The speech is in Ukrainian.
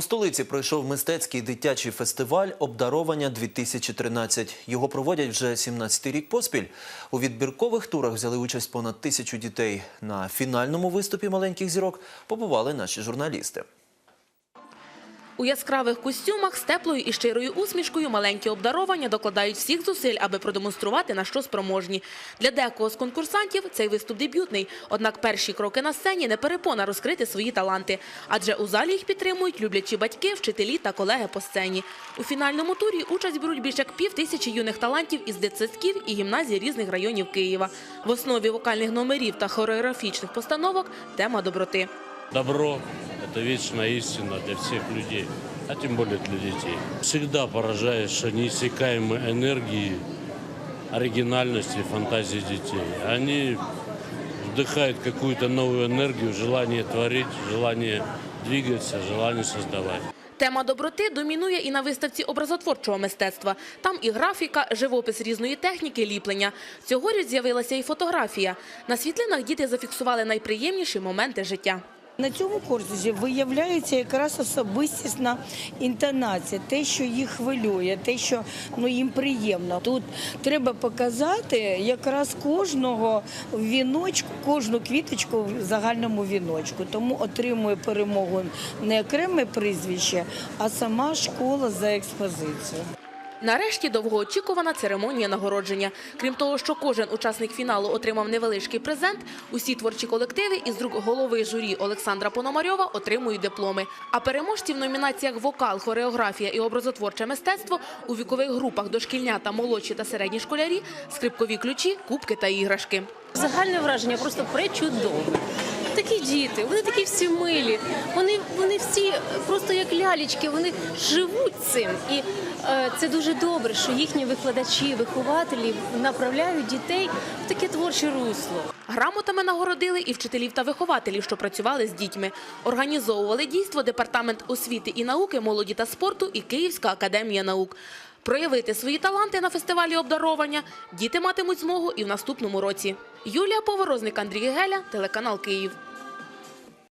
У столиці пройшов мистецький дитячий фестиваль Обдаровання 2013 Його проводять вже 17-й рік поспіль. У відбіркових турах взяли участь понад тисячу дітей. На фінальному виступі маленьких зірок побували наші журналісти. У яскравих костюмах з теплою і щирою усмішкою маленькі обдаровані докладають всіх зусиль, аби продемонструвати, на що спроможні. Для декого з конкурсантів цей виступ дебютний. Однак перші кроки на сцені не перепона розкрити свої таланти. Адже у залі їх підтримують люблячі батьки, вчителі та колеги по сцені. У фінальному турі участь беруть більш як пів тисячі юних талантів із дитсадків і гімназій різних районів Києва. В основі вокальних номерів та хореографічних постановок – тема доброти. Добро – это вечная истина для всех людей, а тем более для детей. Всегда поражаешь неиссякаемой энергии, оригинальности и фантазии детей. Они вдыхают какую-то новую энергию, желание творить, желание двигаться, желание создавать. Тема доброти домінує і на виставці образотворчого мистецтва. Там і графіка, живопис різної техніки, ліплення. Цьогоріч з'явилася і фотографія. На світлинах діти зафіксували найприємніші моменти життя. На цьому курсі виявляється якраз особистісна інтонація, те, що їх хвилює, те, що ну, їм приємно. Тут треба показати якраз кожного віночку, кожну квіточку в загальному віночку. Тому отримує перемогу не окреме прізвище, а сама школа за експозицію. Нарешті довгоочікувана церемонія нагородження. Крім того, що кожен учасник фіналу отримав невеличкий презент, усі творчі колективи із рук голови журі Олександра Пономарьова отримують дипломи. А переможці в номінаціях «Вокал», «Хореографія» і «Образотворче мистецтво» у вікових групах дошкільнята, молодші та середні школярі, скрипкові ключі, кубки та іграшки. Загальне враження просто пречудове. Такі діти, вони такі всі милі, вони, вони всі просто як лялечки, вони живуть цим. І е, це дуже добре, що їхні викладачі, вихователі направляють дітей в таке творче русло. Грамотами нагородили і вчителів та вихователів, що працювали з дітьми. Організовували дійство Департамент освіти і науки, молоді та спорту і Київська академія наук. Проявити свої таланти на фестивалі обдаровання діти матимуть змогу і в наступному році. Юлія Поворозник, Андрій Геля, телеканал Київ.